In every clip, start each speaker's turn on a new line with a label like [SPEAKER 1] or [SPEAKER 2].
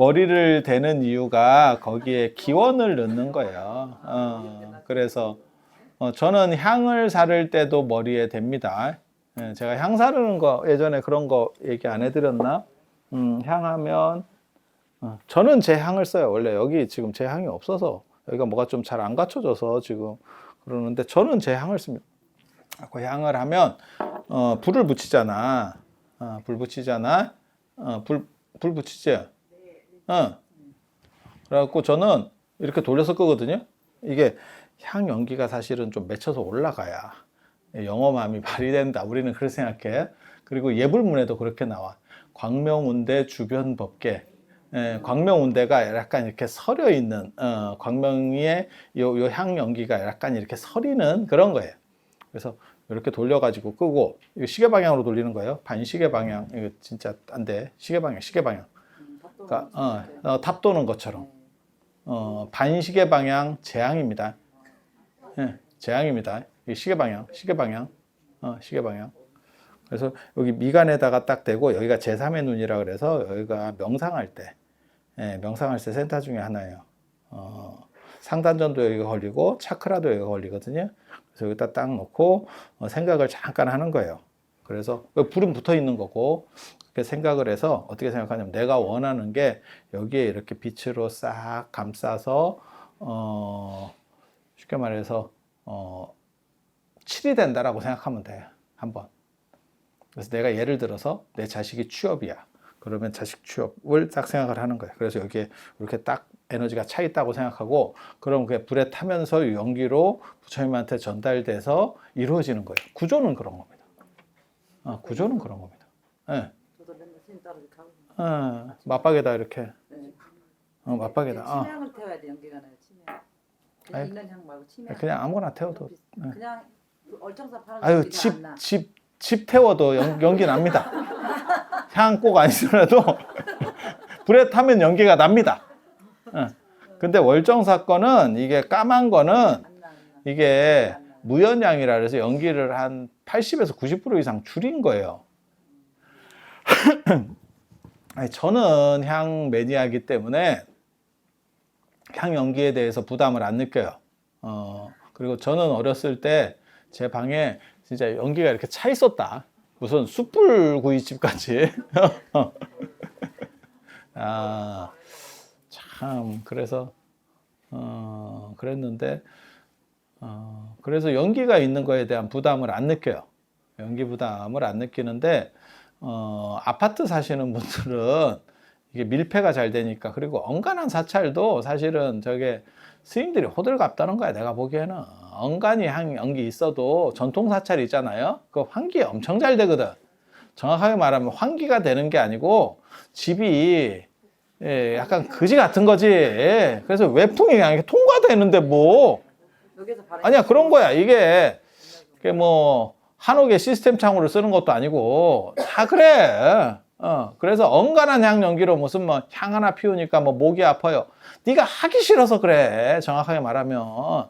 [SPEAKER 1] 머리를 대는 이유가 거기에 기원을 넣는 거예요. 어, 그래서 어, 저는 향을 사를 때도 머리에 댑니다. 예, 제가 향 사르는 거 예전에 그런 거 얘기 안 해드렸나? 음, 향하면 어, 저는 제 향을 써요. 원래 여기 지금 제 향이 없어서 여기가 뭐가 좀 잘 안 갖춰져서 지금 그러는데 저는 제 향을 씁니다. 그 향을 하면 어, 불을 붙이잖아. 어, 불 붙이잖아. 어, 불, 불 붙이지. 어. 그래갖고 저는 이렇게 돌려서 끄거든요. 이게 향 연기가 사실은 좀 맺혀서 올라가야 영험함이 발휘된다. 우리는 그렇게 생각해. 그리고 예불문에도 그렇게 나와. 광명운대 주변 법계. 예, 광명운대가 약간 이렇게 서려 있는 어, 광명의 요, 요 향 연기가 약간 이렇게 서리는 그런 거예요. 그래서 이렇게 돌려가지고 끄고 시계 방향으로 돌리는 거예요. 반시계 방향 이거 진짜 안 돼. 시계 방향, 시계 방향. 그러니까 어, 어, 탑 도는 것처럼 어, 반시계 방향 제향입니다. 예, 제향입니다. 이 시계 방향, 시계 방향, 어, 시계 방향. 그래서 여기 미간에다가 딱 대고 여기가 제3의 눈이라 그래서 여기가 명상할 때, 예, 명상할 때 센터 중에 하나예요. 어, 상단전도 여기가 걸리고 차크라도 여기가 걸리거든요. 그래서 여기다 딱 놓고 어, 생각을 잠깐 하는 거예요. 그래서 여기 불은 붙어 있는 거고 생각을 해서 어떻게 생각하냐면 내가 원하는 게 여기에 이렇게 빛으로 싹 감싸서 어, 쉽게 말해서 어, 칠이 된다라고 생각하면 돼요. 한번. 그래서 내가 예를 들어서 내 자식이 취업이야. 그러면 자식 취업을 딱 생각을 하는 거예요. 그래서 여기에 이렇게 딱 에너지가 차 있다고 생각하고 그럼 그게 불에 타면서 연기로 부처님한테 전달돼서 이루어지는 거예요. 구조는 그런 겁니다. 아, 구조는 그런 겁니다. 예.
[SPEAKER 2] 따로 이렇게 하고
[SPEAKER 1] 어, 맞박에다 이렇게
[SPEAKER 2] 네.
[SPEAKER 1] 어, 맞박에다 어,
[SPEAKER 2] 치명을 태워야 돼 연기가 나요 치명
[SPEAKER 1] 아이,
[SPEAKER 2] 있는 향 말고 치명
[SPEAKER 1] 그냥 아무거나 태워도 네.
[SPEAKER 2] 그냥 얼청사 파는
[SPEAKER 1] 아유
[SPEAKER 2] 연기가
[SPEAKER 1] 집
[SPEAKER 2] 안 나.
[SPEAKER 1] 집 집 태워도 연, 연기 납니다. 향 꼭 아니더라도 불에 타면 연기가 납니다. 예. 근데 월정 사 건은 이게 까만 거는
[SPEAKER 2] 안 나, 안 나.
[SPEAKER 1] 이게. 무연향이라 그래서 연기를 한 80에서 90% 이상 줄인 거예요. 아니, 저는 향 매니아이기 때문에 향 연기에 대해서 부담을 안 느껴요. 어, 그리고 저는 어렸을 때 제 방에 진짜 연기가 이렇게 차 있었다. 무슨 숯불 구이집 같이. 아, 참, 그래서, 어, 그랬는데, 어, 그래서 연기가 있는 거에 대한 부담을 안 느껴요. 연기 부담을 안 느끼는데, 어, 아파트 사시는 분들은 이게 밀폐가 잘 되니까, 그리고 언간한 사찰도 사실은 저게 스님들이 호들갑 다는 거야, 내가 보기에는. 언간이 한 연기 있어도 전통 사찰 있잖아요. 그 환기 엄청 잘 되거든. 정확하게 말하면 환기가 되는 게 아니고 집이 예, 약간 거지 같은 거지. 예. 그래서 외풍이 그냥 통과되는데 뭐. 아니야, 그런 거야. 이게, 이게 뭐, 한옥의 시스템 창호를 쓰는 것도 아니고, 다 그래. 어, 그래서 언간한 향 연기로 무슨 뭐, 향 하나 피우니까 뭐, 목이 아파요. 네가 하기 싫어서 그래. 정확하게 말하면.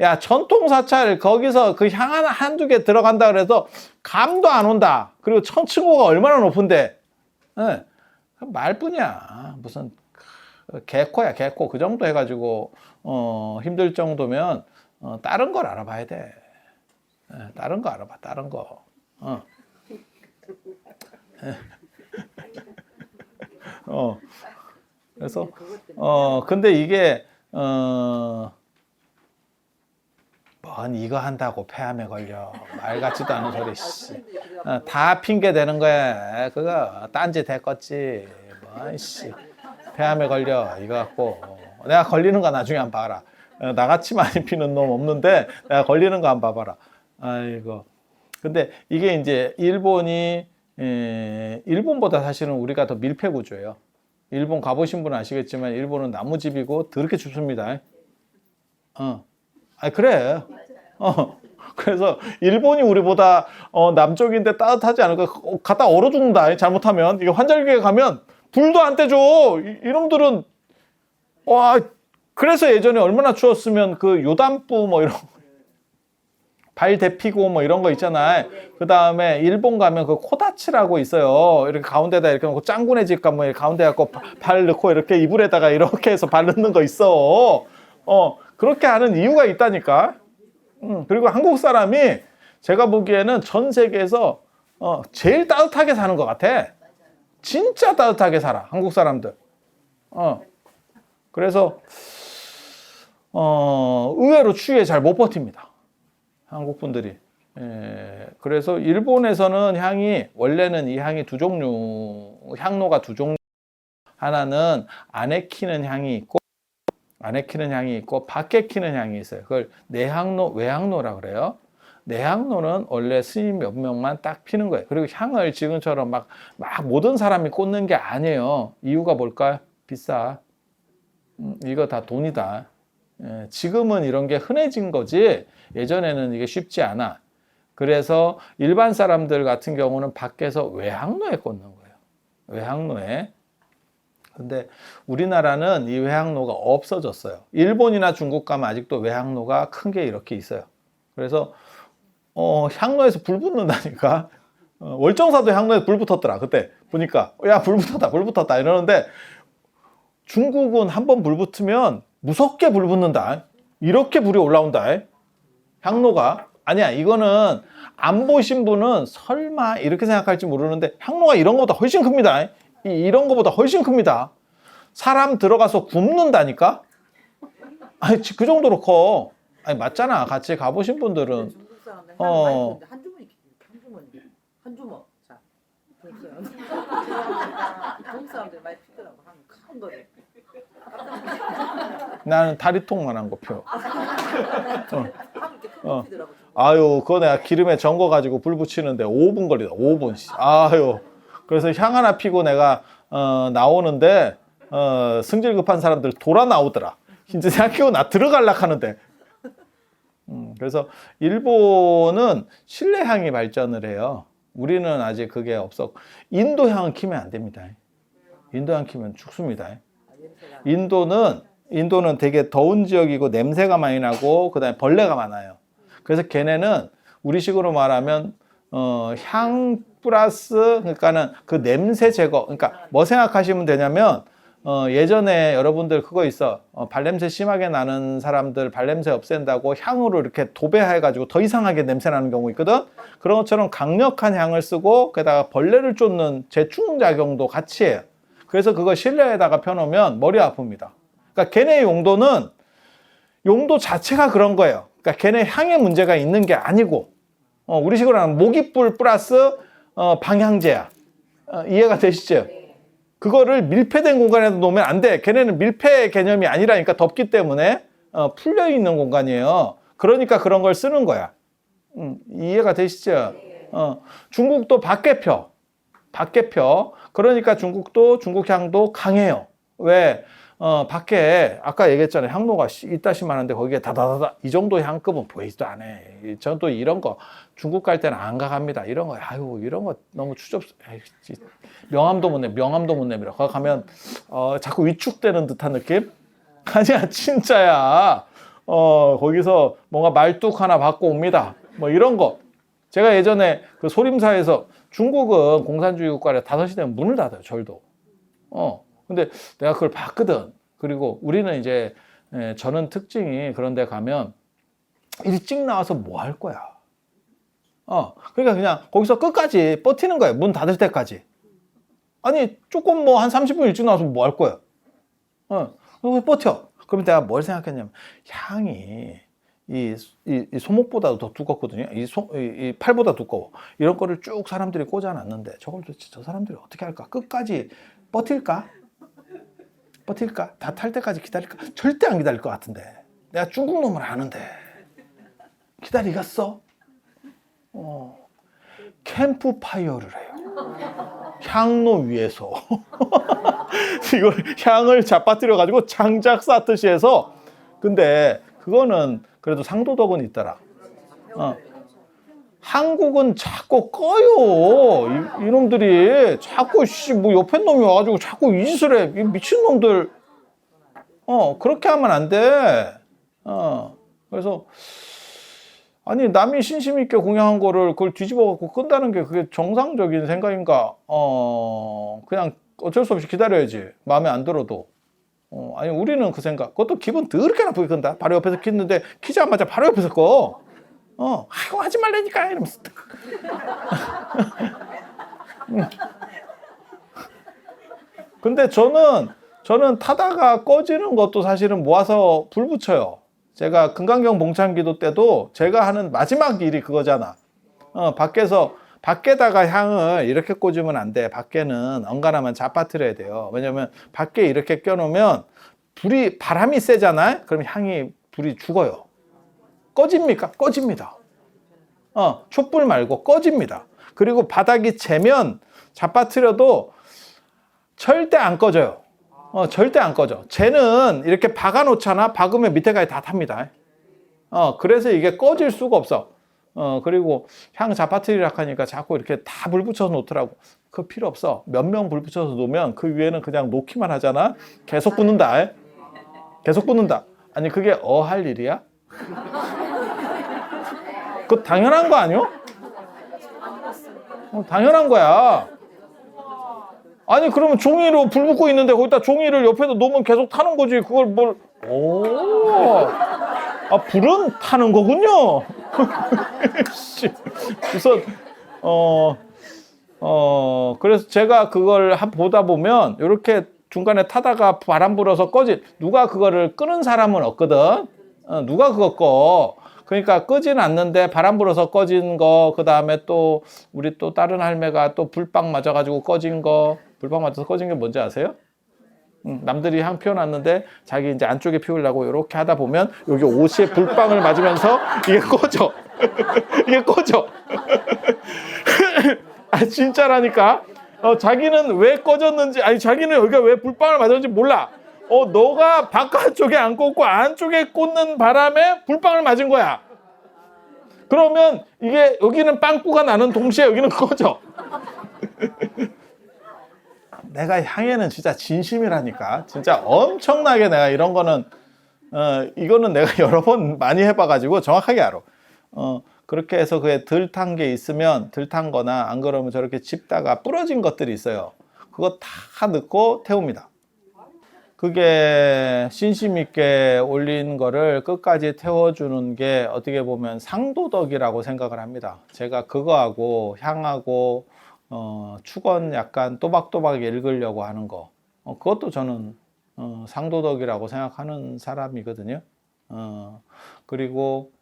[SPEAKER 1] 야, 전통 사찰, 거기서 그 향 하나, 한두 개 들어간다 그래서 감도 안 온다. 그리고 천층고가 얼마나 높은데. 예. 말뿐이야. 무슨, 개코야, 개코. 그 정도 해가지고, 어, 힘들 정도면, 어, 다른 걸 알아봐야 돼. 예, 다른 거 알아봐, 다른 거. 어. 예. 어. 그래서, 어, 근데 이게, 어, 뭔 이거 한다고 폐암에 걸려. 말 같지도 않은 소리, 씨. 어, 다 핑계 대는 거야. 그거 딴지 대껐지. 뭐, 씨. 폐암에 걸려. 이거 갖고. 내가 걸리는 거 나중에 한번 봐라. 어, 나같이 많이 피는 놈 없는데 내가 걸리는 거 한번 봐봐라. 아이고. 근데 이게 이제 일본이 에, 일본보다 사실은 우리가 더 밀폐 구조예요. 일본 가보신 분은 아시겠지만 일본은 나무집이고 더럽게 춥습니다. 어. 아 그래. 어. 그래서 일본이 우리보다 어, 남쪽인데 따뜻하지 않을까? 어, 갔다 얼어 죽는다. 잘못하면 이게 환절기에 가면 불도 안 떼줘. 이, 이놈들은 와 그래서 예전에 얼마나 추웠으면 그 요단부 뭐 이런 발 데피고 뭐 이런 거 있잖아요. 그 다음에 일본 가면 그 코다치라고 있어요. 이렇게 가운데다 이렇게 놓고 짱구네 집 가면 가운데 갖고 바- 발 넣고 이렇게 이불에다가 이렇게 해서 발 넣는 거 있어. 어, 그렇게 하는 이유가 있다니까. 음, 그리고 한국 사람이 제가 보기에는 전 세계에서 어, 제일 따뜻하게 사는 것 같아. 진짜 따뜻하게 살아. 한국 사람들. 어. 그래서 어, 의외로 추위에 잘 못 버팁니다. 한국 분들이. 예, 그래서 일본에서는 향이 원래는 이 향이 두 종류, 향로가 두 종류. 하나는 안에 키는 향이 있고 안에 키는 향이 있고 밖에 키는 향이 있어요. 그걸 내향로, 외향로라 그래요. 내향로는 원래 스님 몇 명만 딱 피는 거예요. 그리고 향을 지금처럼 막, 막 모든 사람이 꽂는 게 아니에요. 이유가 뭘까요? 비싸. 음, 이거 다 돈이다. 예, 지금은 이런 게 흔해진 거지 예전에는 이게 쉽지 않아. 그래서 일반 사람들 같은 경우는 밖에서 외항로에 꽂는 거예요. 외항로에. 근데 우리나라는 이 외항로가 없어졌어요. 일본이나 중국 가면 아직도 외항로가 큰 게 이렇게 있어요. 그래서 어, 향로에서 불 붙는다니까. 어, 월정사도 향로에 불 붙었더라. 그때 보니까 야 불 붙었다, 불 붙었다 이러는데 중국은 한 번 불 붙으면 무섭게 불 붙는다. 이렇게 불이 올라온다. 향로가 아니야. 이거는 안 보신 분은 설마 이렇게 생각할지 모르는데 향로가 이런 것보다 훨씬 큽니다. 이- 이런 것보다 훨씬 큽니다. 사람 들어가서 굽는다니까. 아니 그 정도로 커. 아니 맞잖아. 같이 가보신 분들은
[SPEAKER 2] 사람들
[SPEAKER 1] 어.
[SPEAKER 2] 한 주먹 자 중국 사람들 중국 사람들 많이 피더라고 한큰 거를
[SPEAKER 1] 나는 다리 통만 한 거 펴.
[SPEAKER 2] 향 이렇게 큰거
[SPEAKER 1] 어.
[SPEAKER 2] 피더라고
[SPEAKER 1] 아유, 그거 내가 기름에 잠궈 가지고 불 붙이는데 5분 걸리다. 5분. 씨. 아유. 그래서 향 하나 피고 내가 어, 나오는데 어, 승질 급한 사람들 돌아 나오더라. 진짜 생각해고 나 들어갈라 하는데. 음, 그래서 일본은 실내 향이 발전을 해요. 우리는 아직 그게 없어. 인도 향은 키면 안 됩니다. 인도 향 키면 죽습니다. 인도는 인도는 되게 더운 지역이고 냄새가 많이 나고 그다음에 벌레가 많아요. 그래서 걔네는 우리식으로 말하면 어, 향 플러스 그러니까는 그 냄새 제거. 그러니까 뭐 생각하시면 되냐면 어, 예전에 여러분들 그거 있어. 어, 발냄새 심하게 나는 사람들 발냄새 없앤다고 향으로 이렇게 도배해가지고 더 이상하게 냄새 나는 경우 있거든. 그런 것처럼 강력한 향을 쓰고 게다가 벌레를 쫓는 재충 작용도 같이 해요. 그래서 그거 실내에다가 펴놓으면 머리 아픕니다. 그러니까 걔네 용도는 용도 자체가 그런 거예요. 그러니까 걔네 향에 문제가 있는 게 아니고 어, 우리 식으로 하면 모기불 플러스 어, 방향제야. 어, 이해가 되시죠? 그거를 밀폐된 공간에 놓으면 안 돼. 걔네는 밀폐 개념이 아니라니까 덥기 때문에 어, 풀려 있는 공간이에요. 그러니까 그런 걸 쓰는 거야. 음, 이해가 되시죠? 어, 중국도 밖에 펴. 밖에 펴. 그러니까 중국도 중국 향도 강해요. 왜? 어, 밖에 아까 얘기했잖아요. 향로가 이따시만 한데 거기에 다다다다 이 정도 향급은 보이지도 않아. 전 또 이런 거 중국 갈 때는 안 가갑니다. 이런 거 아유 이런 거 너무 추접. 에이, 씨, 명함도 못 내. 명함도 못 내밀어. 거기 가면 어, 자꾸 위축되는 듯한 느낌? 아니야 진짜야. 어 거기서 뭔가 말뚝 하나 받고 옵니다. 뭐 이런 거. 제가 예전에 그 소림사에서 중국은 공산주의 국가라 5시 되면 문을 닫아요, 절도. 어. 근데 내가 그걸 봤거든. 그리고 우리는 이제, 예, 저는 특징이 그런 데 가면 일찍 나와서 뭐 할 거야. 어. 그러니까 그냥 거기서 끝까지 버티는 거예요. 문 닫을 때까지. 아니, 조금 뭐 한 30분 일찍 나와서 뭐 할 거야. 어. 버텨. 그럼 내가 뭘 생각했냐면, 향이 이, 이, 이 소목보다도 더 두껍거든요. 이, 소, 이, 이 팔보다 두꺼워. 이런 거를 쭉 사람들이 꽂아놨는데 저걸 도대체 저 사람들이 어떻게 할까? 끝까지 버틸까? 버틸까? 다 탈 때까지 기다릴까? 절대 안 기다릴 것 같은데. 내가 중국 놈을 아는데. 기다리겠어? 어. 캠프파이어를 해요. 향로 위에서. 이걸 향을 잡아뜨려 가지고 장작 쌓듯이 해서 근데 그거는 그래도 상도덕은 있더라. 어. 한국은 자꾸 꺼요. 이, 이놈들이 자꾸 씨뭐 옆에 놈이 와가지고 자꾸 이 짓을 해. 이 미친 놈들. 어 그렇게 하면 안 돼. 어 그래서 아니 남이 신심 있게 공양한 거를 그걸 뒤집어 갖고 끈다는 게 그게 정상적인 생각인가? 어 그냥 어쩔 수 없이 기다려야지. 마음에 안 들어도. 어 아니 우리는 그 생각. 그것도 기분 더럽게 나쁘게 끈다. 바로 옆에서 켰는데 키자마자 바로 옆에서 꺼. 어 아이고 하지 말라니까 이러면서. 음. 근데 저는 저는 타다가 꺼지는 것도 사실은 모아서 불 붙여요. 제가 금강경 봉창기도 때도 제가 하는 마지막 일이 그거잖아. 어, 밖에서 밖에다가 향을 이렇게 꽂으면 안 돼. 밖에는 엉간하면 잡아뜨려야 돼요. 왜냐면 밖에 이렇게 껴놓으면 불이 바람이 세잖아요. 그럼 향이 불이 죽어요. 꺼집니까? 꺼집니다. 어, 촛불 말고 꺼집니다. 그리고 바닥이 재면 잡아뜨려도 절대 안 꺼져요. 어, 절대 안 꺼져. 쟤는 이렇게 박아 놓잖아. 박으면 밑에까지 다 탑니다. 어, 그래서 이게 꺼질 수가 없어. 어, 그리고 향 자파트리락 하니까 자꾸 이렇게 다 불 붙여서 놓더라고. 그 필요 없어. 몇 명 불 붙여서 놓으면 그 위에는 그냥 놓기만 하잖아. 계속 붙는다. 계속 붙는다. 아니, 그게 어 할 일이야? 그 당연한 거 아니요? 어, 당연한 거야. 아니 그러면 종이로 불 붙고 있는데 거기다 종이를 옆에다 놓으면 계속 타는 거지 그걸 뭘 오. 아 불은 타는 거군요. 씨. 우선 어 어, 그래서 제가 그걸 한- 보다 보면 이렇게 중간에 타다가 바람 불어서 꺼지 누가 그거를 끄는 사람은 없거든. 어, 누가 그거 꺼? 그러니까 끄지는 않는데 바람 불어서 꺼진 거, 그 다음에 또 우리 또 다른 할매가 또 불빵 맞아가지고 꺼진 거, 불빵 맞아서 꺼진 게 뭔지 아세요? 음, 남들이 향 피워놨는데 자기 이제 안쪽에 피우려고 이렇게 하다 보면 여기 옷에 불빵을 맞으면서 이게 꺼져. 이게 꺼져. 아 진짜라니까. 어, 자기는 왜 꺼졌는지 아니 자기는 여기가 왜 불빵을 맞았는지 몰라. 어 너가 바깥쪽에 안 꽂고 안쪽에 꽂는 바람에 불빵을 맞은 거야. 그러면 이게 여기는 빵꾸가 나는 동시에 여기는 꺼져. 내가 향에는 진짜 진심이라니까. 진짜 엄청나게 내가 이런 거는 어 이거는 내가 여러 번 많이 해봐가지고 정확하게 알아. 어 그렇게 해서 그게 덜탄 게 있으면 덜 탄 거나 안 그러면 저렇게 집다가 부러진 것들이 있어요. 그거 다 넣고 태웁니다. 그게 신심 있게 올린 거를 끝까지 태워주는 게 어떻게 보면 상도덕이라고 생각을 합니다. 제가 그거하고 향하고 어, 축원 약간 또박또박 읽으려고 하는 거 어, 그것도 저는 어, 상도덕이라고 생각하는 사람이거든요. 어, 그리고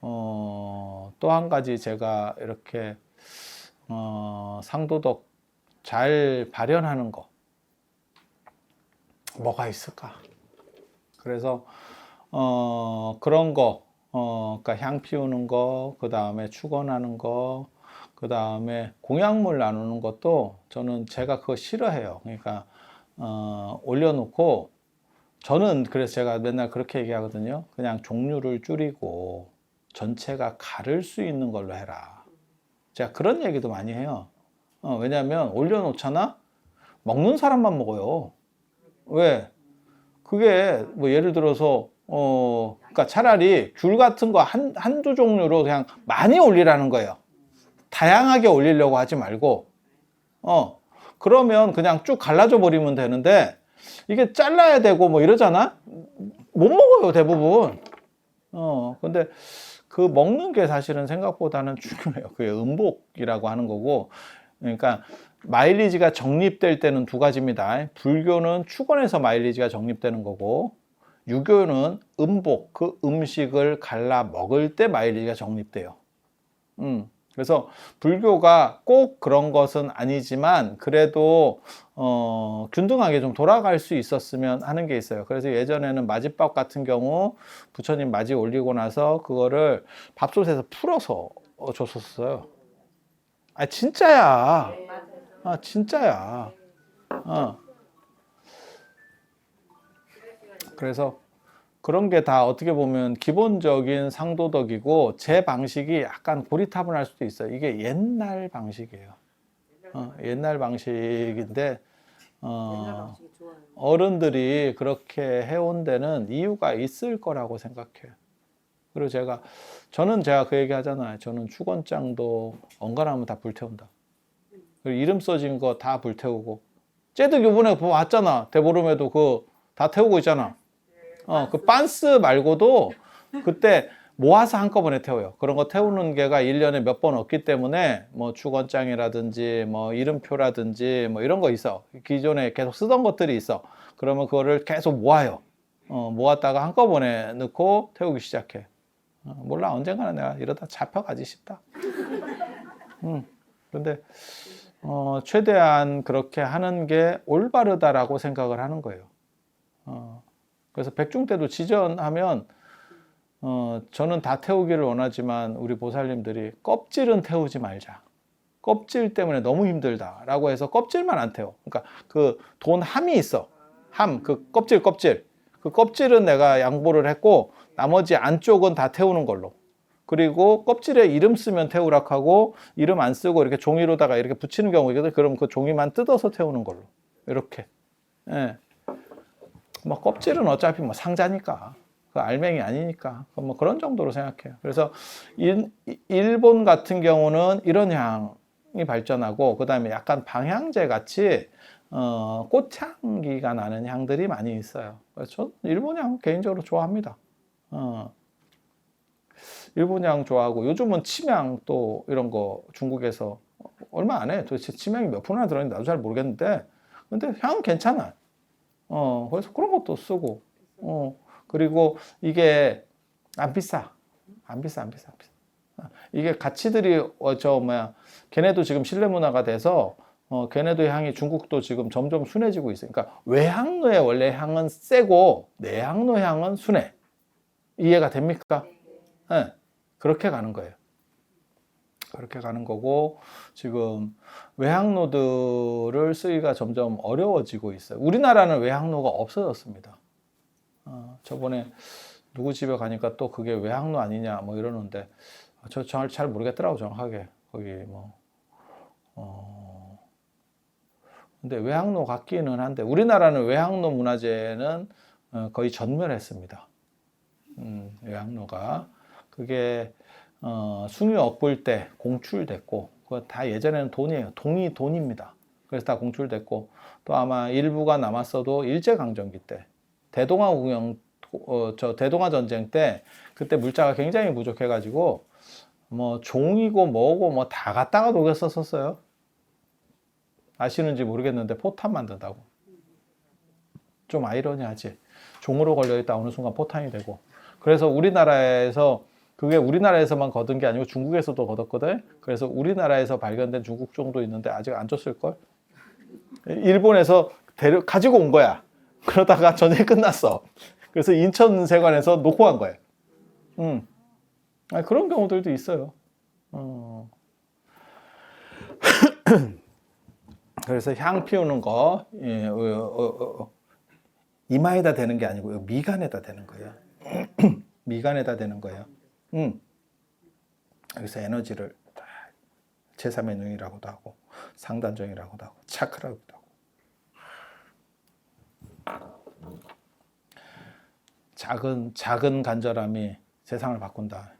[SPEAKER 1] 어, 또 한 가지 제가 이렇게 어, 상도덕 잘 발현하는 거 뭐가 있을까? 그래서 어, 그런 거, 어, 그러니까 향 피우는 거, 그 다음에 축원하는 거, 그 다음에 공약물 나누는 것도 저는 제가 그거 싫어해요. 그러니까 어, 올려놓고 저는 그래서 제가 맨날 그렇게 얘기하거든요. 그냥 종류를 줄이고 전체가 가를 수 있는 걸로 해라. 제가 그런 얘기도 많이 해요. 어, 왜냐하면 올려놓잖아? 먹는 사람만 먹어요. 왜? 그게 뭐 예를 들어서 어 그러니까 차라리 귤 같은 거 한 한두 종류로 그냥 많이 올리라는 거예요. 다양하게 올리려고 하지 말고 어 그러면 그냥 쭉 갈라져 버리면 되는데 이게 잘라야 되고 뭐 이러잖아. 못 먹어요 대부분. 어 근데 그 먹는 게 사실은 생각보다는 중요해요. 그게 음복이라고 하는 거고 그러니까 마일리지가 적립될 때는 두 가지입니다. 불교는 축원에서 마일리지가 적립되는 거고 유교는 음복 그 음식을 갈라 먹을 때 마일리지가 적립돼요. 음. 그래서 불교가 꼭 그런 것은 아니지만 그래도 어, 균등하게 좀 돌아갈 수 있었으면 하는 게 있어요. 그래서 예전에는 마지밥 같은 경우 부처님 맞이 올리고 나서 그거를 밥솥에서 풀어서 어, 줬었어요. 아 진짜야. 아 진짜야. 어. 그래서 그런 게 다 어떻게 보면 기본적인 상도덕이고 제 방식이 약간 고리타분할 수도 있어요. 이게 옛날 방식이에요. 어, 옛날 방식인데 어. 어른들이 그렇게 해온 데는 이유가 있을 거라고 생각해요. 그리고 제가 저는 제가 그 얘기 하잖아요. 저는 축원장도 엉간하면 다 불태운다. 그리고 이름 써진 거 다 불태우고 쟤도 요번에 그거 왔잖아. 대보름에도 그 다 태우고 있잖아. 어, 그 빤스 말고도 그때 모아서 한꺼번에 태워요. 그런 거 태우는 게가 1년에 몇 번 없기 때문에 뭐 축원장이라든지 뭐 이름표라든지 뭐 이런 거 있어. 기존에 계속 쓰던 것들이 있어. 그러면 그거를 계속 모아요. 어, 모았다가 한꺼번에 넣고 태우기 시작해. 어, 몰라 언젠가는 내가 이러다 잡혀가지 싶다. 음, 근데 어, 최대한 그렇게 하는 게 올바르다라고 생각을 하는 거예요. 어, 그래서 백중 때도 지전하면 어, 저는 다 태우기를 원하지만 우리 보살님들이 껍질은 태우지 말자. 껍질 때문에 너무 힘들다라고 해서 껍질만 안 태워. 그러니까 그 돈 함이 있어. 함, 그 껍질 껍질. 그 껍질은 내가 양보를 했고 나머지 안쪽은 다 태우는 걸로. 그리고 껍질에 이름 쓰면 태우락 하고 이름 안 쓰고 이렇게 종이로다가 이렇게 붙이는 경우가 있거든. 그럼 그 종이만 뜯어서 태우는 걸로. 이렇게. 예. 뭐 껍질은 어차피 뭐 상자니까. 그 알맹이 아니니까. 뭐 그런 정도로 생각해요. 그래서 일, 일본 같은 경우는 이런 향이 발전하고 그 다음에 약간 방향제 같이 어, 꽃향기가 나는 향들이 많이 있어요. 전 일본 향 개인적으로 좋아합니다. 어. 일본 향 좋아하고 요즘은 침향 또 이런 거 중국에서 얼마 안 해. 도대체 침향이 몇 프로나 들어있는지 나도 잘 모르겠는데 근데 향은 괜찮아. 어, 그래서 그런 것도 쓰고 어, 그리고 이게 안 비싸. 안 비싸, 안 비싸, 안 비싸. 어, 이게 가치들이 어, 저 뭐야 걔네도 지금 실내 문화가 돼서 어, 걔네도 향이 중국도 지금 점점 순해지고 있어요. 그러니까 외향노의 원래 향은 세고 내향노 향은 순해. 이해가 됩니까? 네, 그렇게 가는 거예요. 그렇게 가는 거고 지금 외항로들을 쓰기가 점점 어려워지고 있어요. 우리나라는 외항로가 없어졌습니다. 어, 저번에 누구 집에 가니까 또 그게 외항로 아니냐 뭐 이러는데 저잘잘 모르겠더라고 정확하게 거기 뭐 어. 근데 외항로 같기는 한데 우리나라는 외항로 문화재는 어, 거의 전멸했습니다. 음, 외항로가 그게 어, 숭유 엇불 때 공출됐고 그거 다 예전에는 돈이에요. 동이 돈입니다. 그래서 다 공출됐고 또 아마 일부가 남았어도 일제 강점기 때 대동아 공영 어, 저 대동아 전쟁 때 그때 물자가 굉장히 부족해가지고 뭐 종이고 뭐고 뭐 다 갖다가 녹였었었어요. 아시는지 모르겠는데 포탄 만든다고. 좀 아이러니하지. 종으로 걸려있다 어느 순간 포탄이 되고. 그래서 우리나라에서 그게 우리나라에서만 거둔 게 아니고 중국에서도 거뒀거든. 그래서 우리나라에서 발견된 중국 종도 있는데 아직 안 줬을 걸. 일본에서 데려 가지고 온 거야. 그러다가 전쟁 끝났어. 그래서 인천 세관에서 놓고 간 거야. 음. 아니, 그런 경우들도 있어요. 어. 그래서 향 피우는 거 예, 어, 어, 어, 이마에다 대는 게 아니고요 미간에다 대는 거예요. 미간에다 대는 거예요. 음. 여기서 에너지를 제3의 눈이라고도 하고 상단정이라고도 하고 차크라고도 하고 작은 작은 간절함이 세상을 바꾼다.